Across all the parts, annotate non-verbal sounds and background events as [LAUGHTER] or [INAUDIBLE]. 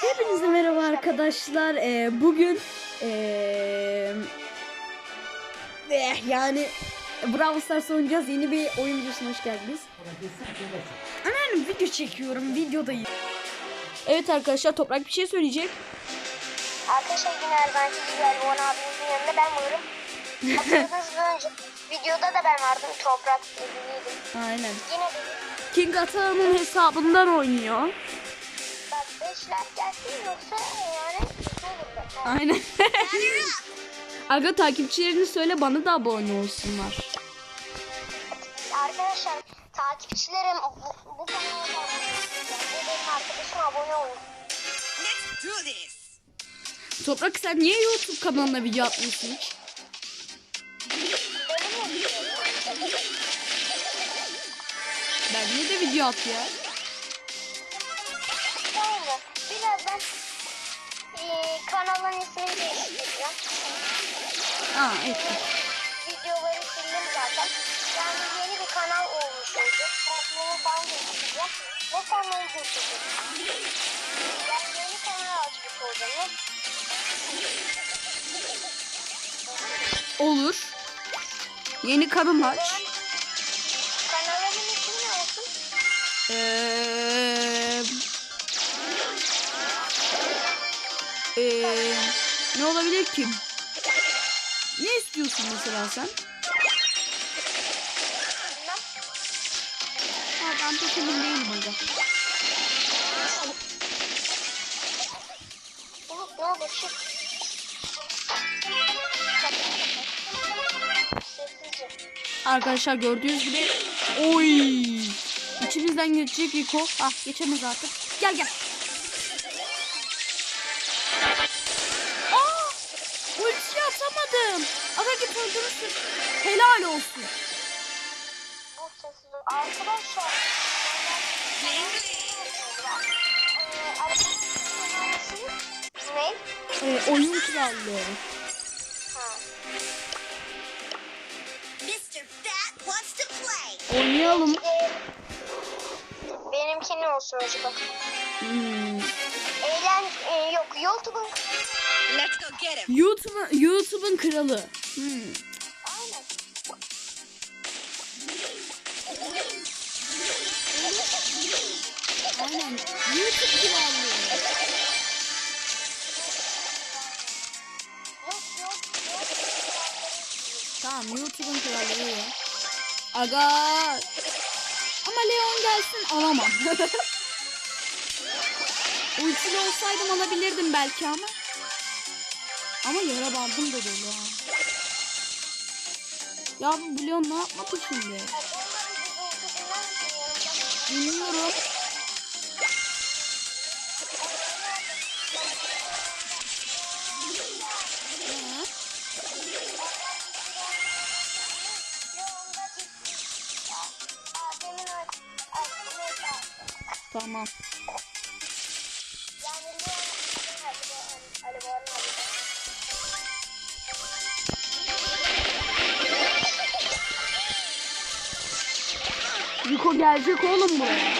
Hepinize merhaba arkadaşlar. Ee, bugün ee, eh, yani Brawl Stars oynayacağız. Yeni bir oyun videosuna hoş geldiniz. Anneannem video çekiyorum. Videodayım. Evet arkadaşlar Toprak bir şey söyleyecek. Arkadaşlar yine Erdoğan TV Elvan abimizin yanında ben varım. [LAUGHS] Hatırladığınız önce videoda da ben vardım. Toprak evliydim. Aynen. Yine de King Ata'nın hesabından oynuyor. Bak 5 like gelsin yoksa yani ne olur da. Aynen. [LAUGHS] Aga takipçilerini söyle bana da abone olsunlar. Arkadaşlar takipçilerim bu, bu kanala abone benim arkadaşım abone olun. Let's do this. Toprak sen niye YouTube kanalına video atmıyorsun hiç? Mi? Bence de video at ya. Kanalın ismini değiştireceğim. Aa evet. videoları sildim zaten. Yani yeni bir kanal olmuş olacak. Profilimi falan değiştireceğim. Ve kanalı göstereceğim. Yani yeni kanal açmış olacağım. Olur. Yeni kanal aç. Kanalımın ismi ne olsun? Eee... Ne olabilir ki? Ne istiyorsun mesela sen? Ha, ben pek emin değilim. Sessizce. Arkadaşlar gördüğünüz gibi oy içimizden geçecek Rico. Ah geçemez artık. Gel gel. Ulti atamadım. Aga git öldürürsün. Helal olsun. Arkadaşlar. Ne? Ee, oyun krallığı. Fat wants to play. Oynayalım. Benimki ne olsun acaba? Hmm. Eğlen e, yok YouTube'un Let's go get him. YouTube YouTube'un kralı. Hmm. aynen. Aynen. YouTube yok. Tamam YouTube'un krallığı ya. Aga. Ama Leon gelsin alamam. [LAUGHS] Ultili olsaydım alabilirdim belki ama. Ama yara bandım da dolu ha. Ya bu Leon ne yapmadı şimdi? Bilmiyorum. Tamam. Rico gelecek oğlum buraya.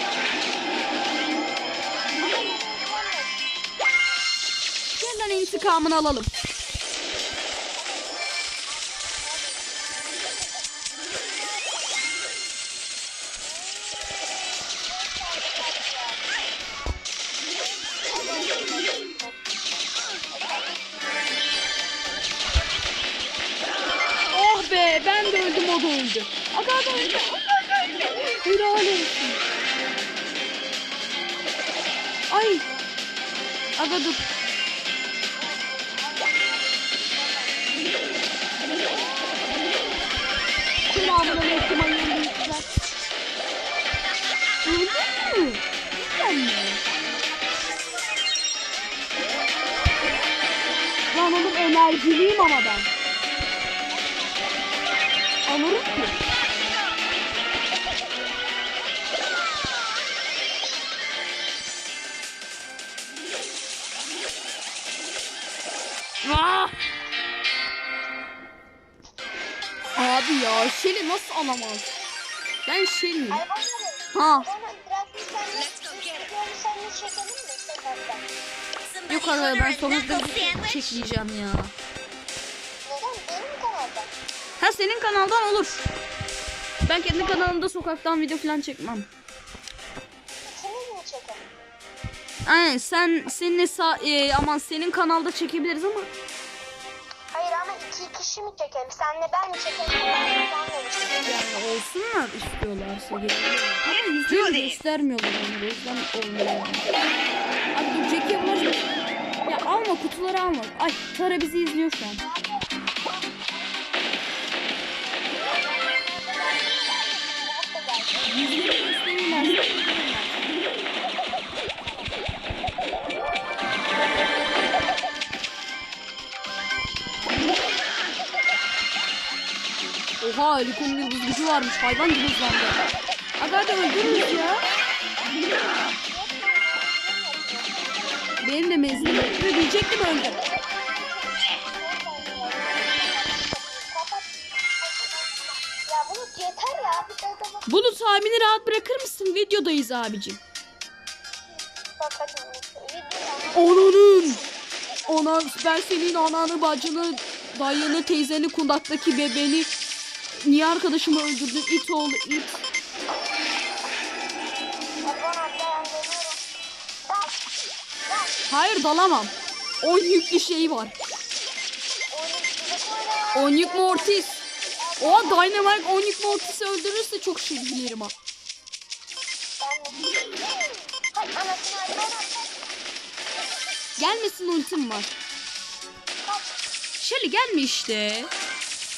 Lan intikamını alalım. Ben de öldüm o da öldü. Aga da öldü. Aga da öldü. Helal olsun. Ay. Aga dur. Selamun aleyküm hayırlı işler. Öldün mü? Cidden mi? Lan oğlum enerjiliyim ama ben. Alırım ki. Ah! Abi ya Shelly nasıl alamaz? Ben Shelly. Ha bana biraz sen Let's go get senin kanaldan olur. Ben kendi kanalımda sokaktan video falan çekmem. Aynen sen senin hesa e, aman senin kanalda çekebiliriz ama Hayır ama iki kişi mi çekelim? Senle ben mi çekelim? Ben senle mi çekelim? yani olsunlar istiyorlarsa geliyorlar. Ama yüzünü göstermiyorlar onları o yüzden olmuyor. Abi dur bulaşma. Ya alma kutuları alma. Ay Tara bizi izliyor şu an. Rico'nun yıldız gücü varmış. Hayvan gibi hızlandı. Aga hadi öldürürüz ya. Benim de mezlim öldü. Diyecektim. Ya bunu tahmini rahat bırakır mısın? Videodayız abicim. Hadi. Ananın. Ana ben senin ananı, bacını, dayını, teyzeni, kundaktaki bebeni niye arkadaşımı öldürdün? İt oğlu it. Hayır dalamam. 10 yüklü şey var. Oyunun bizi koyma. 10 yük Mortis. Oha Dynamite 10 yük Mortis'i öldürürse çok şey bilirim ha. Gelmesin ultim var. Shelly gelme işte.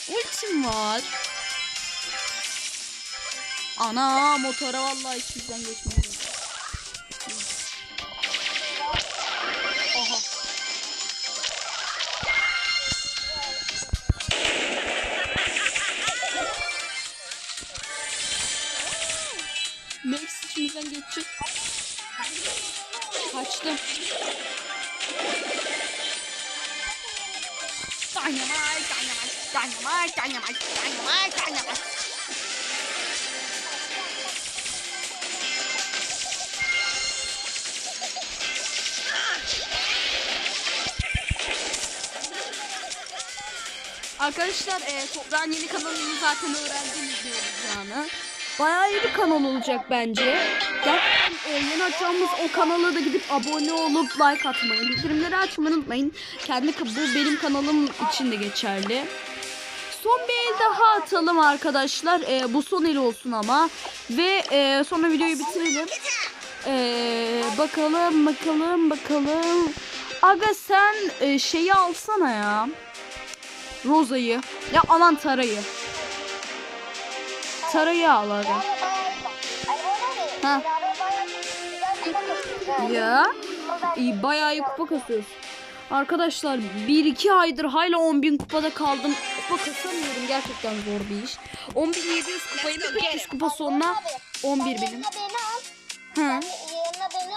Ultim var. Ana motora vallahi hiç bizden geçmedi. Aha. Max içimizden geçecek. Kaçtım. Dynamite, dynamite, dynamite, dynamite, dynamite, dynamite. Arkadaşlar e, toprağın yeni kanalını zaten öğrendiniz ne. Bayağı iyi bir kanal olacak bence. Gerçekten e, yeni açacağımız o kanala da gidip abone olup like atmayı, bildirimleri açmayı unutmayın. Kendi bu benim kanalım için de geçerli. Son bir el daha atalım arkadaşlar. E, bu son el olsun ama. Ve e, sonra videoyu bitirelim. E, bakalım bakalım bakalım. Aga sen e, şeyi alsana ya. Roza'yı. Ya aman Tara'yı. Tara'yı al aga. Ha. Ya. İyi bayağı iyi kupa kasıyoruz. Arkadaşlar 1-2 aydır hala 10.000 kupada kaldım. Kupa kasamıyorum gerçekten zor bir iş. 10.700 kupayı da 300 kupa sonra 11 benim. Yerine beni al. Hı. Yerine beni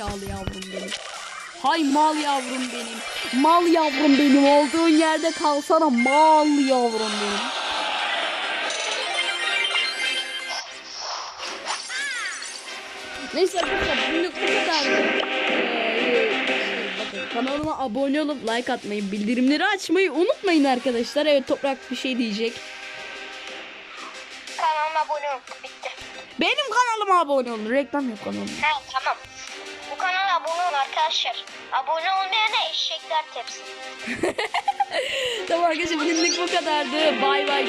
zekalı yavrum benim. Hay mal yavrum benim. Mal yavrum benim. Olduğun yerde kalsana mal yavrum benim. Neyse arkadaşlar bugünlük bu kadar. Kanalıma abone olup like atmayı, bildirimleri açmayı unutmayın arkadaşlar. Evet Toprak bir şey diyecek. Kanalıma abone ol. Bitti. Benim kanalıma abone olun. Reklam yok kanalıma. Ha tamam. Bu kanala abone olun arkadaşlar. Abone olmayana eşekler tepsin. [LAUGHS] tamam arkadaşlar bugünlük bu kadardı. Bay bay.